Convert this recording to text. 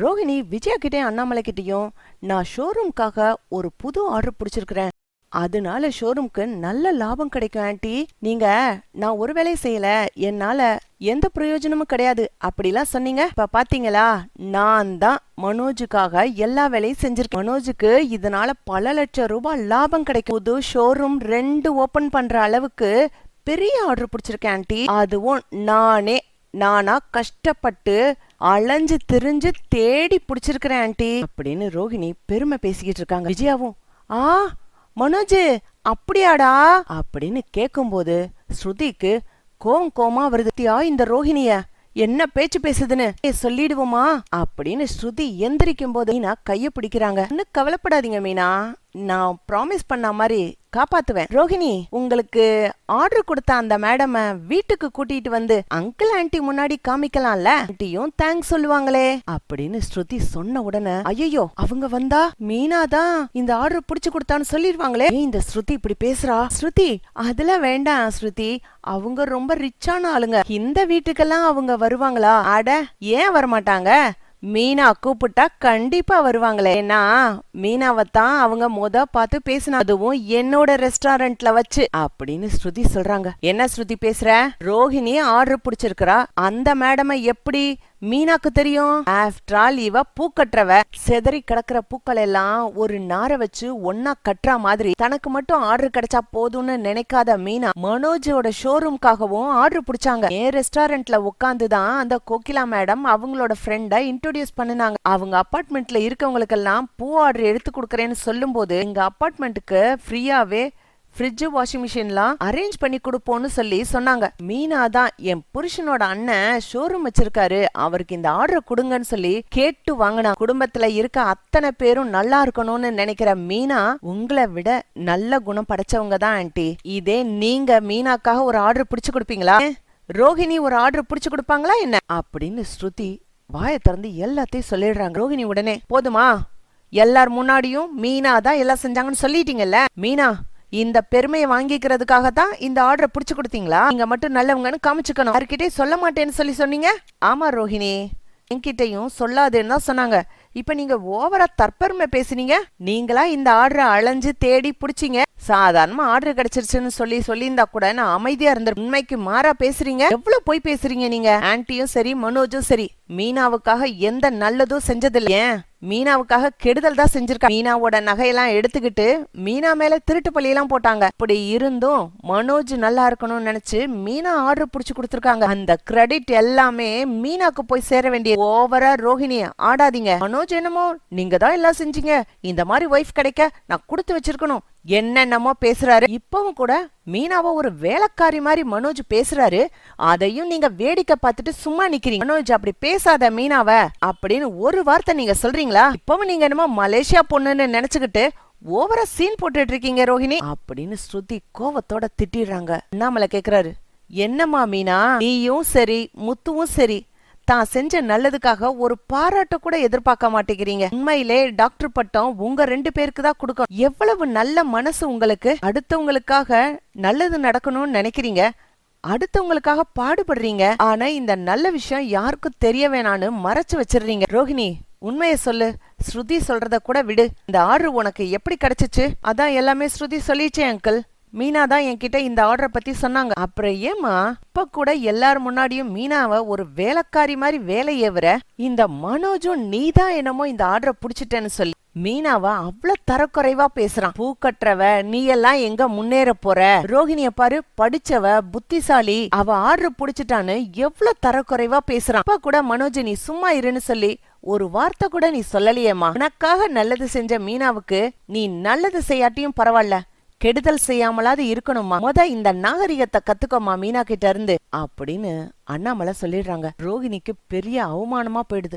ரோஹிணி விஜயா கிட்டே அண்ணாமலை கிட்டேயும் நான் ஷோரூம்காக ஒரு புது ஆர்டர் பிடிச்சிருக்கிறேன். அதனால ஷோரூம்க்கு நல்ல லாபம் கிடைக்கும் ஆன்ட்டி நீங்க நான் ஒரு வேலையும் செய்யல. என்னால எந்த பிரயோஜனமும் கிடையாது. அப்படிலாம் சொன்னீங்க. இப்ப பாத்தீங்களா? நான் தான் மனோஜுக்காக எல்லா வேலையும் செஞ்சிருக்கேன். மனோஜுக்கு இதனால பல லட்சம் ரூபாய் லாபம் கிடைக்கும். புது ஷோரூம் ரெண்டு ஓபன் பண்ற அளவுக்கு பெரிய ஆர்டர் பிடிச்சிருக்கேன் ஆன்ட்டி அதுவும் நானே நானா கஷ்டப்பட்டு அலைஞ்சு திரிஞ்சு தேடி பிடிச்சிருக்கிறேன் ஆன்ட்டி அப்படின்னு ரோஹிணி பெருமை பேசிக்கிட்டு இருக்காங்க. விஜயாவும் ஆ மனோஜ் அப்படியாடா? அப்படின்னு கேக்கும்போது ஸ்ருதிக்கு கோம் கோமா வருது. "தியா, இந்த ரோஹிணிய என்ன பேச்சு பேசுதுன்னு "ஏய், சொல்லிடுவோமா? அப்படின்னு ஸ்ருதி எந்திரிக்கும் போது மீனா கைய பிடிக்கிறாங்க. கவலைப்படாதீங்க மீனா. நான் ப்ராமிஸ் பண்ண மாதிரி காப்பாத்துவேன். ரோஹிணி உங்களுக்கு ஆர்டர் கொடுத்த அந்த மேடம வீட்டுக்கு கூட்டிட்டு வந்து அங்கிள் ஆன்டி முன்னாடி காமிக்கலாம்ல? ஆன்டியும் தேங்க்ஸ் சொல்லுவாங்களே. அப்படின்னு ஸ்ருதி சொன்ன உடனே ஐயோ அவங்க வந்தா மீனா தான் இந்த ஆர்டர் புடிச்சு கொடுத்தான்னு சொல்லிடுவாங்களே. இந்த ஸ்ருதி இப்படி பேசுறா? ஸ்ருதி அதுல வேண்டாம் ஸ்ருதி. அவங்க ரொம்ப ரிச்சான ஆளுங்க. இந்த வீட்டுக்கெல்லாம் அவங்க வருவாங்களா? அட ஏன் வரமாட்டாங்க? மீனா கூப்பிட்டா கண்டிப்பா வருவாங்களே. ஏன்னா மீனாவைத்தான் அவங்க மொத பார்த்து பேசினா. அதுவும் என்னோட ரெஸ்டாரண்ட்ல வச்சு. அப்படின்னு ஸ்ருதி சொல்றாங்க. என்ன ஸ்ருதி பேசுற? ரோஹிணி ஆர்டர் பிடிச்சிருக்கிறா. அந்த மேடம எப்படி மீனாக்கு தெரியும். ஆஃப்டர் ஆல் இவ பூக்கட்டுறவ செதறி கிடக்குற பூக்கள் எல்லாம் ஒரு நார வச்சு ஒன்னா கட்டுற மாதிரி தனக்கு மட்டும் ஆர்டர் கிடைச்சா போதும்னு நினைக்காத மீனா மனோஜோட ஷோரூம்காகவும் ஆர்டர் பிடிச்சாங்க. என் ரெஸ்டாரண்ட்ல உட்காந்து தான் அந்த கோகிலா மேடம் அவங்களோட ஃப்ரெண்டை இன்ட்ரோடியூஸ் பண்ணுனாங்க. அவங்க அப்பார்ட்மெண்ட்ல இருக்கவங்களுக்கெல்லாம் பூ ஆர்டர் எடுத்து கொடுக்குறேன்னு சொல்லும்போது எங்க அப்பார்ட்மெண்ட்டுக்கு ஃப்ரீயாவே ஃப்ரிட்ஜ் வாஷிங் மிஷின்லாம் அரேஞ்ச் பண்ணி கொடுப்போம்னு சொல்லி சொன்னாங்க. மீனா தான் என் புருஷனோட அண்ணன் ஷோரூம் வச்சிருக்காரு. அவருக்கு இந்த ஆர்டர் கொடுங்கன்னு சொல்லி கேட்டு வாங்கினா. குடும்பத்துல இருக்க அத்தனை பேரும் நல்லா இருக்கணும்னு நினைக்கிற மீனா உங்களை விட நல்ல குணம் படைச்சவங்க தான் ஆன்ட்டி இதே நீங்க மீனாக்காக ஒரு ஆர்டர் பிடிச்சு கொடுப்பீங்களா? ரோஹிணி ஒரு ஆர்டர் பிடிச்சு கொடுப்பாங்களா என்ன? அப்படின்னு ஸ்ருதி வாயை திறந்து எல்லாத்தையும் சொல்லிடுறாங்க. ரோஹிணி உடனே போதுமா எல்லார் முன்னாடியும் மீனா தான் எல்லாம் செஞ்சாங்கன்னு சொல்லிட்டீங்கல்ல? மீனா இந்த பெருமையை வாங்கிக்கிறதுக்காக தான் இந்த ஆர்டரை புடிச்சு கொடுத்தீங்களா? நீங்க மட்டும் நல்லவங்கன்னு காமிச்சுக்கணும். யார்கிட்டயே சொல்ல மாட்டேன்னு சொல்லி சொன்னீங்க? ஆமா ரோஹிணி. என்கிட்டையும் சொல்லாதேன்னு தான் சொன்னாங்க. இப்ப நீங்க ஓவரா தற்பெருமை பேசுனீங்க. நீங்களா இந்த ஆர்டரை அலைஞ்சு தேடி புடிச்சீங்க. சாதாரணமா ஆர்டர் கிடைச்சிருச்சுன்னு சொல்லி சொல்லியிருந்தா கூட நான் அமைதியா இருந்த உண்மைக்கு மாறா பேசுறீங்க? எவ்வளவு போய் பேசுறீங்க நீங்க? ஆன்ட்டியும் சரி மனோஜும் சரி. மீனாவுக்காக எந்த நல்லதும் செஞ்சதில்லையே மீனாவுக்காக கெடுதல் தான் செஞ்சிருக்கா. மீனாவோட நகையெல்லாம் எடுத்துக்கிட்டு மீனா மேல திருட்டு பழியெல்லாம் போட்டாங்க. அப்படி இருந்தும் மனோஜ் நல்லா இருக்கணும்னு நினைச்சு மீனா ஆர்டர் புடிச்சு கொடுத்துருக்காங்க. அந்த கிரெடிட் எல்லாமே மீனாக்கு போய் சேர வேண்டிய ஓவரா ரோஹிணி ஆடாதீங்க. மனோஜ் என்னமோ நீங்க தான் எல்லாம் செஞ்சீங்க. இந்த மாதிரி ஒய்ஃப் கிடைக்க நான் கொடுத்து வச்சிருக்கணும். என்னென்னமோ பேசுறாரு. இப்பவும் கூட மீனாவை ஒரு வேலைக்காரி மாதிரி மனோஜ் பேசுறாரு. அதையும் நீங்க வேடிக்கை பார்த்துட்டு சும்மா நிக்கிறீங்க. மனோஜ் அப்படி பேசாத மீனாவ அப்படின்னு ஒரு வார்த்தை நீங்க சொல்றீங்களா? இப்பவும் நீங்க என்னமோ மலேசியா பொண்ணுன்னு நினைச்சுக்கிட்டு ஓவரா சீன் போட்டுட்டு இருக்கீங்க ரோஹிணி அப்படின்னு ஸ்ருதி கோவத்தோட திட்டிடுறாங்க. அண்ணாமலை கேக்குறாரு என்னம்மா மீனா நீயும் சரி முத்துவும் சரி தான் செஞ்ச நல்லதுக்காக ஒரு பாராட்ட கூட எதிர்பார்க்க மாட்டேங்கிறீங்க. உண்மையிலே டாக்டர் பட்டம் உங்க ரெண்டு பேருக்கு தான் கொடுக்கும் எவ்வளவு நல்ல மனசு உங்களுக்கு அடுத்தவங்களுக்காக நல்லது நடக்கணும்னு நினைக்கிறீங்க. அடுத்தவங்களுக்காக பாடுபடுறீங்க. ஆனா இந்த நல்ல விஷயம் யாருக்கும் தெரிய வேணான்னு மறைச்சு வச்சிடுறீங்க. ரோஹிணி உண்மையை சொல்லு. ஸ்ருதி சொல்றத கூட விடு. இந்த ஆர்டர் உனக்கு எப்படி கிடைச்சிச்சு? அதான் எல்லாமே ஸ்ருதி சொல்லிச்சே அங்கிள் மீனா தான் என்கிட்ட இந்த ஆர்டரை பத்தி சொன்னாங்க. அப்புறம் ஏமா இப்ப கூட எல்லார் முன்னாடியும் மீனாவை ஒரு வேலைக்காரி மாதிரி வேலை ஏவுற இந்த மனோஜும் நீ தான் என்னமோ இந்த ஆர்டரை புடிச்சிட்டேன்னு சொல்லி மீனாவா அவ்வளவு தரக்குறைவா பேசுறான். பூ கட்டுறவ நீ எல்லாம் எங்க முன்னேற போற? ரோஹிணிய பாரு படிச்சவ புத்திசாலி அவ ஆர்டர் புடிச்சிட்டான்னு எவ்வளவு தரக்குறைவா பேசுறான். அப்ப கூட மனோஜ் நீ சும்மா இருன்னு சொல்லி ஒரு வார்த்தை கூட நீ சொல்லலையேமா உனக்காக நல்லது செஞ்ச மீனாவுக்கு நீ நல்லது செய்யாட்டியும் பரவாயில்ல. கெடுதல் செய்யாமலாவது இருக்கணுமா? முத இந்த நாகரிகத்தை கத்துக்கோமா மீனா கிட்ட இருந்து அப்படின்னு அண்ணாமலை சொல்லிடுறாங்க. ரோகிணிக்கு பெரிய அவமானமா போயிடுது.